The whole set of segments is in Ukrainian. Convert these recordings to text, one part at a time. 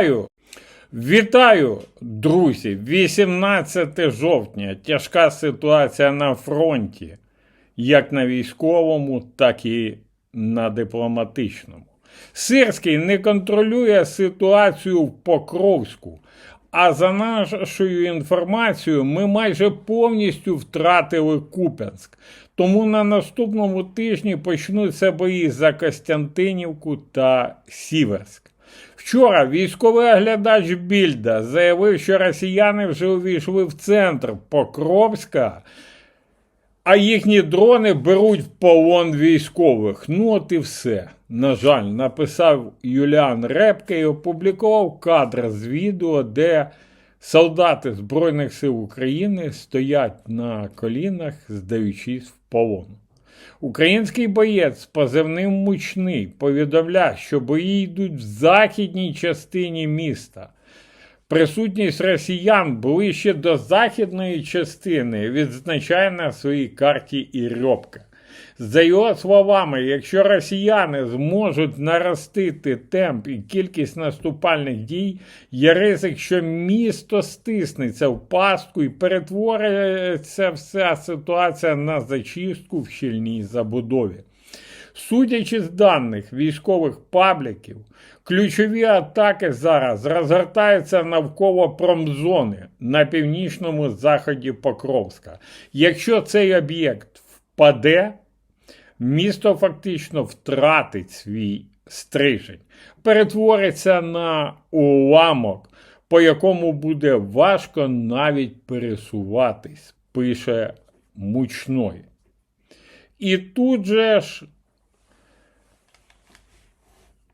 Вітаю! Вітаю, друзі! 18 жовтня. Тяжка ситуація на фронті, як на військовому, так і на дипломатичному. Сирський не контролює ситуацію в Покровську. А за нашою інформацією, ми майже повністю втратили Куп'янськ. Тому на наступному тижні почнуться бої за Костянтинівку та Сіверськ. Вчора військовий оглядач Більда заявив, що росіяни вже увійшли в центр Покровська, а їхні дрони беруть в полон військових. Ну, от і все. На жаль, написав Юліан Репке і опублікував кадр з відео, де солдати Збройних сил України стоять на колінах, здаючись в полон. Український боєць позивним мучний повідомляє, що бої йдуть в західній частині міста. Присутність росіян ближче до західної частини відзначає на своїй карті і Рьопка. За його словами, якщо росіяни зможуть наростити темп і кількість наступальних дій, є ризик, що місто стиснеться в пастку і перетвориться вся ситуація на зачистку в щільній забудові. Судячи з даних військових пабліків, ключові атаки зараз розгортаються навколо промзони на північному заході Покровська. Якщо цей об'єкт впаде, місто фактично втратить свій стрижень, перетвориться на уламок, по якому буде важко навіть пересуватись, пише мучної. І тут же ж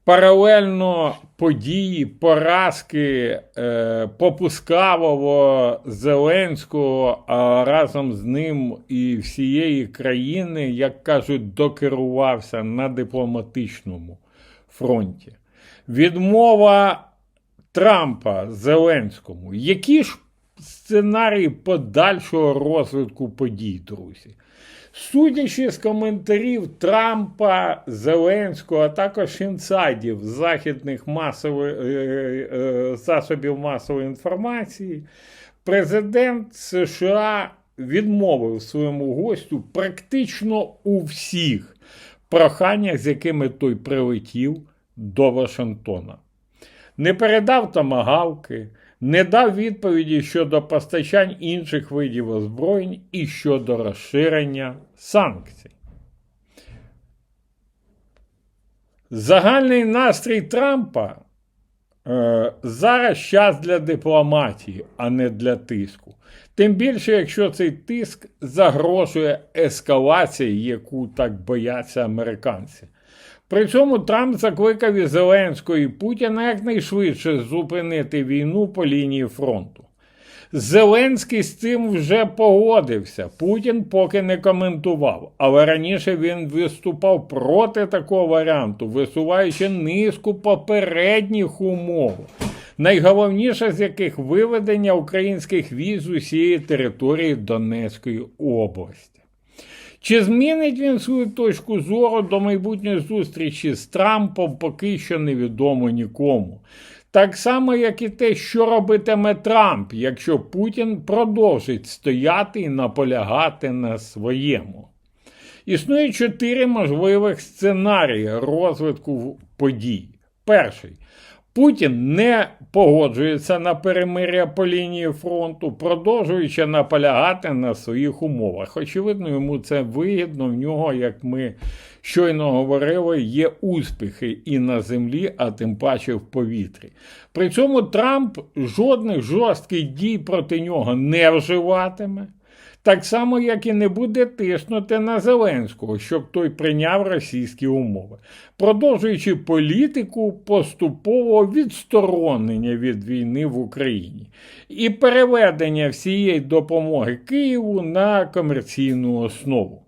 паралельно події, поразки е, попускавого Зеленського, а разом з ним і всієї країни, як кажуть, докерувався на дипломатичному фронті. Відмова Трампа Зеленському. Які ж сценарії подальшого розвитку подій, друзі? Судячи з коментарів Трампа, Зеленського, а також інсайдів західних масових, е, е, засобів масової інформації, президент США відмовив своєму гостю практично у всіх проханнях, з якими той прилетів до Вашингтона. Не передав томагавки, не дав відповіді щодо постачань інших видів озброєнь і щодо розширення санкцій. Загальний настрій Трампа е, зараз час для дипломатії, а не для тиску. Тим більше, якщо цей тиск загрожує ескалації, яку так бояться американці. При цьому Трамп закликав і Зеленського і Путіна якнайшвидше зупинити війну по лінії фронту. Зеленський з цим вже погодився. Путін поки не коментував, але раніше він виступав проти такого варіанту, висуваючи низку попередніх умов, найголовніше з яких виведення українських віз з усієї території Донецької області. Чи змінить він свою точку зору до майбутньої зустрічі з Трампом, поки що невідомо нікому. Так само, як і те, що робитиме Трамп, якщо Путін продовжить стояти і наполягати на своєму. Існує чотири можливих сценарії розвитку подій. Перший. Путін не погоджується на перемиря по лінії фронту, продовжуючи наполягати на своїх умовах. Очевидно, йому це вигідно. В нього, як ми щойно говорили, є успіхи і на землі, а тим паче в повітрі. При цьому Трамп жодних жорстких дій проти нього не вживатиме. Так само, як і не буде тиснути на Зеленського, щоб той прийняв російські умови, продовжуючи політику поступового відсторонення від війни в Україні і переведення всієї допомоги Києву на комерційну основу.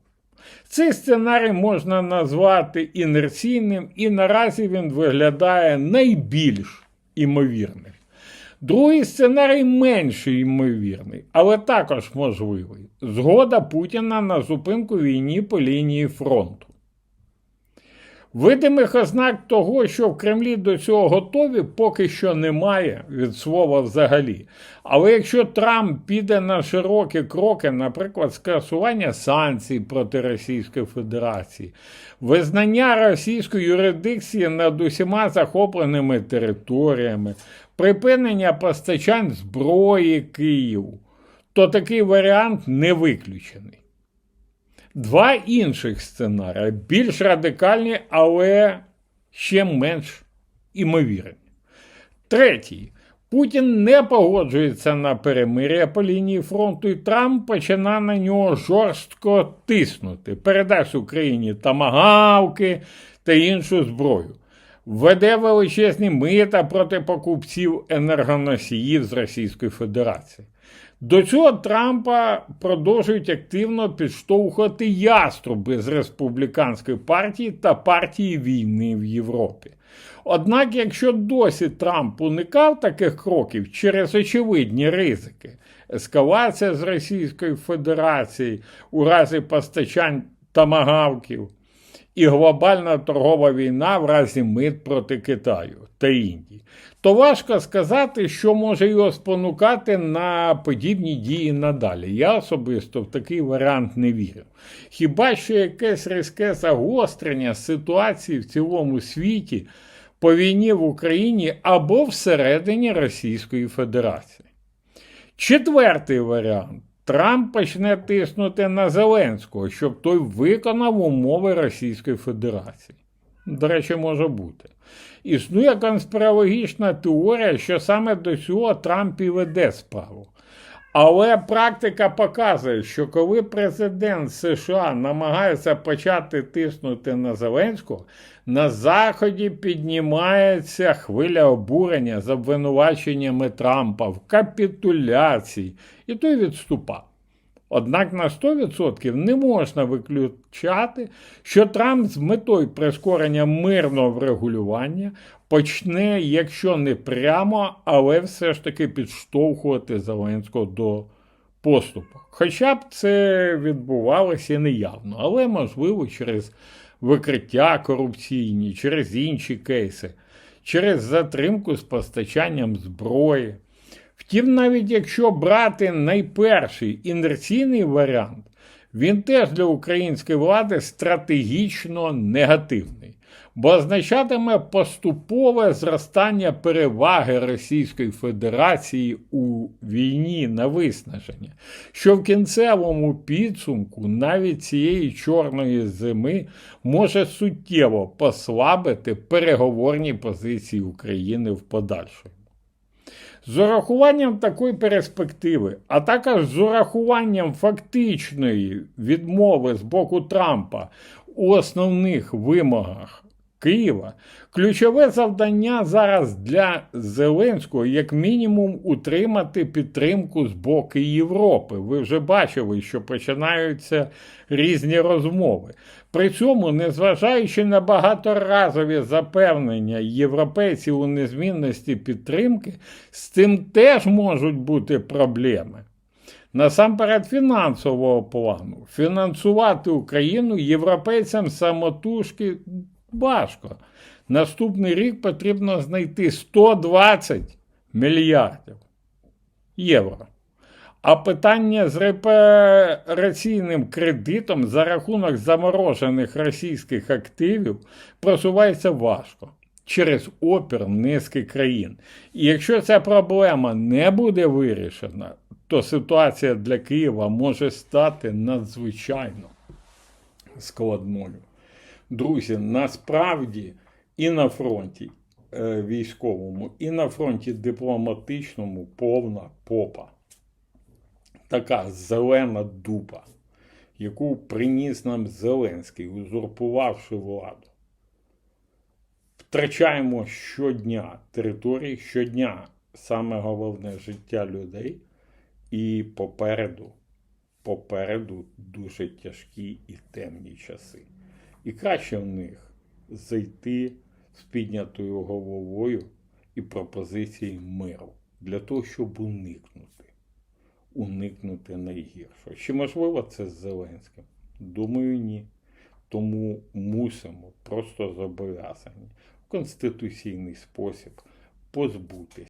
Цей сценарій можна назвати інерційним, і наразі він виглядає найбільш імовірним. Другий сценарій менш ймовірний, але також можливий. Згода Путіна на зупинку війні по лінії фронту. Видимих ознак того, що в Кремлі до цього готові, поки що немає від слова взагалі. Але якщо Трамп піде на широкі кроки, наприклад, скасування санкцій проти Російської Федерації, визнання російської юрисдикції над усіма захопленими територіями, припинення постачань зброї Києву, то такий варіант не виключений. Два інших сценарії більш радикальні, але ще менш імовірні. Третій. Путін не погоджується на перемир'я по лінії фронту, і Трамп починає на нього жорстко тиснути, передасть Україні тамагавки та іншу зброю, введе величезні мита проти покупців енергоносіїв з Російської Федерації. До цього Трампа продовжують активно підштовхувати яструби з республіканської партії та партії війни в Європі. Однак, якщо досі Трамп уникав таких кроків через очевидні ризики, ескалація з Російської Федерації у разі постачань тамагавків і глобальна торгова війна в разі мит проти Китаю та Індії, то важко сказати, що може його спонукати на подібні дії надалі. Я особисто в такий варіант не вірю. Хіба що якесь різке загострення ситуації в цілому світі по війні в Україні або всередині Російської Федерації. Четвертий варіант. Трамп почне тиснути на Зеленського, щоб той виконав умови Російської Федерації. До речі, може бути. Існує конспірологічна теорія, що саме до цього Трамп і веде справу. Але практика показує, що коли президент США намагається почати тиснути на Зеленського, на Заході піднімається хвиля обурення з обвинуваченнями Трампа в капітуляції, і той відступав. Однак на 100% не можна виключати, що Трамп з метою прискорення мирного врегулювання почне, якщо не прямо, але все ж таки підштовхувати Зеленського до поступу. Хоча б це відбувалося неявно, але можливо через викриття корупційні, через інші кейси, через затримку з постачанням зброї. Втім, навіть якщо брати найперший інерційний варіант, він теж для української влади стратегічно негативний, бо означатиме поступове зростання переваги Російської Федерації у війні на виснаження, що в кінцевому підсумку навіть цієї чорної зими може суттєво послабити переговорні позиції України в подальшому. З урахуванням такої перспективи, а також з урахуванням фактичної відмови з боку Трампа у основних вимогах Києва, ключове завдання зараз для Зеленського, як мінімум, утримати підтримку з боку Європи. Ви вже бачили, що починаються різні розмови. При цьому, незважаючи на багаторазові запевнення європейців у незмінності підтримки, з цим теж можуть бути проблеми. Насамперед фінансового плану. Фінансувати Україну європейцям самотужки важко. Наступний рік потрібно знайти 120 мільярдів євро. А питання з репараційним кредитом за рахунок заморожених російських активів просувається важко через опір низки країн. І якщо ця проблема не буде вирішена, то ситуація для Києва може стати надзвичайно складною. Друзі, насправді і на фронті е, військовому, і на фронті дипломатичному повна попа. Така зелена дупа, яку приніс нам Зеленський, узурпувавши владу. Втрачаємо щодня території, щодня саме головне життя людей. І попереду, попереду дуже тяжкі і темні часи. І краще в них зайти з піднятою головою і пропозиції миру для того, щоб уникнути, уникнути найгіршого. Чи можливо це з Зеленським? Думаю, ні. Тому мусимо, просто зобов'язані в конституційний спосіб позбутися